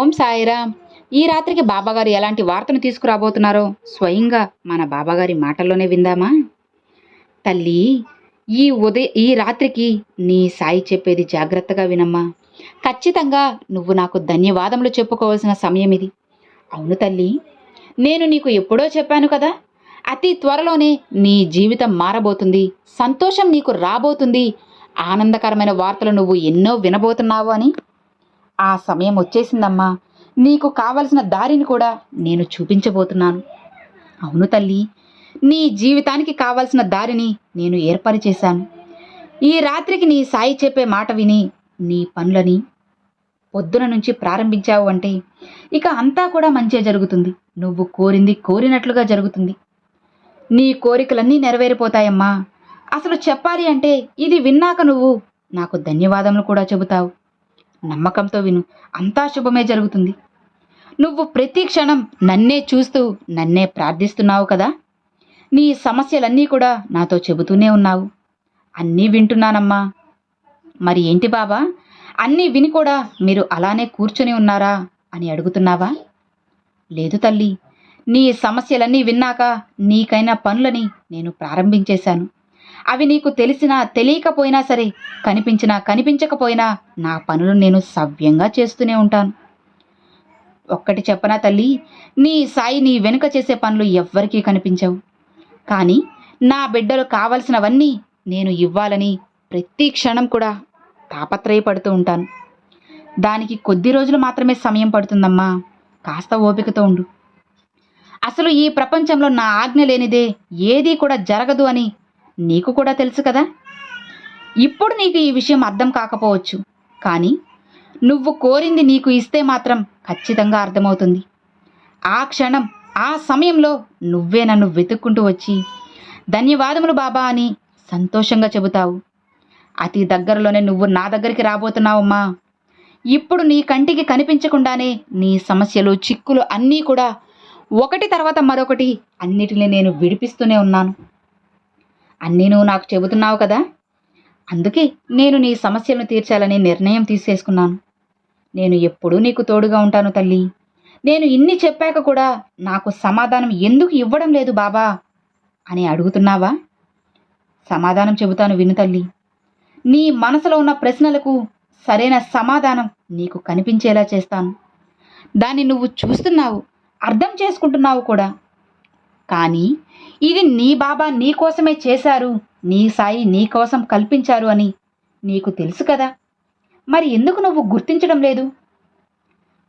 ఓం సాయిరామ్. ఈ రాత్రికి బాబాగారు ఎలాంటి వార్తను తీసుకురాబోతున్నారో స్వయంగా మన బాబాగారి మాటల్లోనే విందామా? తల్లి ఈ ఉదయ ఈ రాత్రికి నీ సాయి చెప్పేది జాగ్రత్తగా వినమ్మా. ఖచ్చితంగా నువ్వు నాకు ధన్యవాదములు చెప్పుకోవాల్సిన సమయం ఇది. అవును తల్లి నేను నీకు ఎప్పుడో చెప్పాను కదా అతి త్వరలోనే నీ జీవితం మారబోతుంది సంతోషం నీకు రాబోతుంది ఆనందకరమైన వార్తలు నువ్వు ఎన్నో వినబోతున్నావు అని. ఆ సమయం వచ్చేసిందమ్మా. నీకు కావలసిన దారిని కూడా నేను చూపించబోతున్నాను. అవును తల్లి నీ జీవితానికి కావలసిన దారిని నేను ఏర్పరిచేశాను ఈ రాత్రికి నీ సాయి చెప్పే మాట విని నీ పనులని పొద్దున నుంచి ప్రారంభించావు అంటే ఇక అంతా కూడా మంచిగా జరుగుతుంది. నువ్వు కోరింది కోరినట్లుగా జరుగుతుంది. నీ కోరికలన్నీ నెరవేరిపోతాయమ్మా. అసలు చెప్పాలి అంటే ఇది విన్నాక నువ్వు నాకు ధన్యవాదములు కూడా చెబుతావు. నమ్మకంతో విను. అంతా శుభమే జరుగుతుంది. నువ్వు ప్రతి క్షణం నన్నే చూస్తూ నన్నే ప్రార్థిస్తున్నావు కదా? నీ సమస్యలన్నీ కూడా నాతో చెబుతూనే ఉన్నావు. అన్నీ వింటున్నానమ్మా. మరి ఏంటి బాబా? అన్నీ విని కూడా మీరు అలానే కూర్చొని ఉన్నారా అని అడుగుతున్నావా? లేదు తల్లి. నీ సమస్యలన్నీ విన్నాక నీకైన పనులని నేను ప్రారంభించేశాను. అవి నీకు తెలిసినా తెలియకపోయినా సరే కనిపించినా కనిపించకపోయినా నా పనులు నేను సవ్యంగా చేస్తూనే ఉంటాను. ఒక్కటి చెప్పనా తల్లి నీ సాయి నీ వెనుక చేసే పనులు ఎవ్వరికీ కనిపించవు. కానీ నా బిడ్డలు కావలసినవన్నీ నేను ఇవ్వాలని ప్రతి క్షణం కూడా తాపత్రయపడుతూ ఉంటాను. దానికి కొద్ది రోజులు మాత్రమే సమయం పడుతుందమ్మా. కాస్త ఓపికతో ఉండు. అసలు ఈ ప్రపంచంలో నా ఆజ్ఞ లేనిదే ఏదీ కూడా జరగదు అని నీకు కూడా తెలుసు కదా? ఇప్పుడు నీకు ఈ విషయం అర్థం కాకపోవచ్చు. కానీ నువ్వు కోరింది నీకు ఇస్తే మాత్రం ఖచ్చితంగా అర్థమవుతుంది. ఆ క్షణం ఆ సమయంలో నువ్వే నన్ను వెతుక్కుంటూ వచ్చి ధన్యవాదములు బాబా అని సంతోషంగా చెబుతావు. అతి దగ్గరలోనే నువ్వు నా దగ్గరికి రాబోతున్నావమ్మా. ఇప్పుడు నీ కంటికి కనిపించకుండానే నీ సమస్యలు చిక్కులు అన్నీ కూడా ఒకటి తర్వాత మరొకటి అన్నిటిని నేను విడిపిస్తూనే ఉన్నాను. అన్నీ నువ్వు నాకు చెబుతున్నావు కదా? అందుకే నేను నీ సమస్యలను తీర్చాలని నిర్ణయం తీసేసుకున్నాను. నేను ఎప్పుడూ నీకు తోడుగా ఉంటాను తల్లి. నేను ఇన్ని చెప్పాక కూడా నాకు సమాధానం ఎందుకు ఇవ్వడం లేదు బాబా? అని అడుగుతున్నావా? సమాధానం చెబుతాను విను తల్లి. నీ మనసులో ఉన్న ప్రశ్నలకు సరైన సమాధానం నీకు కనిపించేలా చేస్తాను. దాన్ని నువ్వు చూస్తున్నావు అర్థం చేసుకుంటున్నావు కూడా. కానీ ఇది నీ బాబా నీ కోసమే చేశారు. నీ సాయి నీ కోసం కల్పించారు అని నీకు తెలుసు కదా. మరి ఎందుకు నువ్వు గుర్తించడం లేదు?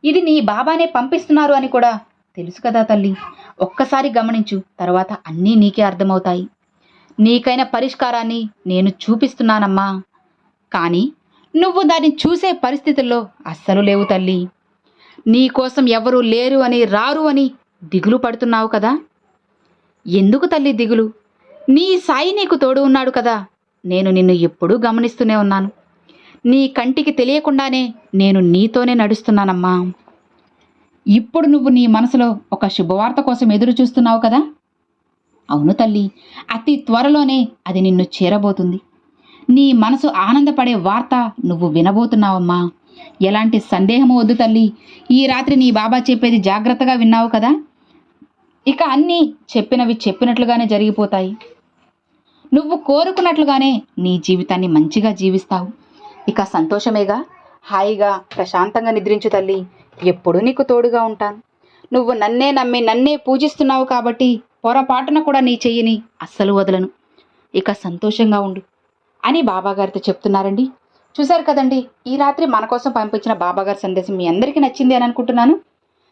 ఇది నీ బాబానే పంపిస్తున్నారు అని కూడా తెలుసు కదా తల్లి. ఒక్కసారి గమనించు తర్వాత అన్నీ నీకే అర్థమవుతాయి. నీకైన పరిష్కారాన్ని నేను చూపిస్తున్నానమ్మా. కానీ నువ్వు దాన్ని చూసే పరిస్థితుల్లో అస్సలు లేవు తల్లి. నీకోసం ఎవరూ లేరు అని రారు అని దిగులు పడుతున్నావు కదా. ఎందుకు తల్లి దిగులు? నీ సాయి నీకు తోడు ఉన్నాడు కదా. నేను నిన్ను ఎప్పుడూ గమనిస్తూనే ఉన్నాను. నీ కంటికి తెలియకుండానే నేను నీతోనే నడుస్తున్నానమ్మా. ఇప్పుడు నువ్వు నీ మనసులో ఒక శుభవార్త కోసం ఎదురు చూస్తున్నావు కదా? అవును తల్లి అతి త్వరలోనే అది నిన్ను చేరబోతుంది. నీ మనసు ఆనందపడే వార్త నువ్వు వినబోతున్నావమ్మా. ఎలాంటి సందేహము వద్దు తల్లి. ఈ రాత్రి నీ బాబా చెప్పేది జాగ్రత్తగా విన్నావు కదా? ఇక అన్నీ చెప్పినవి చెప్పినట్లుగానే జరిగిపోతాయి. నువ్వు కోరుకున్నట్లుగానే నీ జీవితాన్ని మంచిగా జీవిస్తావు. ఇక సంతోషమేగా? హాయిగా ప్రశాంతంగా నిద్రించు తల్లి. ఎప్పుడూ నీకు తోడుగా ఉంటాను. నువ్వు నన్నే నమ్మి నన్నే పూజిస్తున్నావు కాబట్టి పొరపాటున కూడా నీ చెయ్యిని అస్సలు వదలను. ఇక సంతోషంగా ఉండు అని బాబాగారితో చెప్తున్నారండి. చూశారు కదండి ఈ రాత్రి మన కోసం పంపించిన బాబాగారి సందేశం మీ అందరికీ నచ్చింది అని అనుకుంటున్నాను.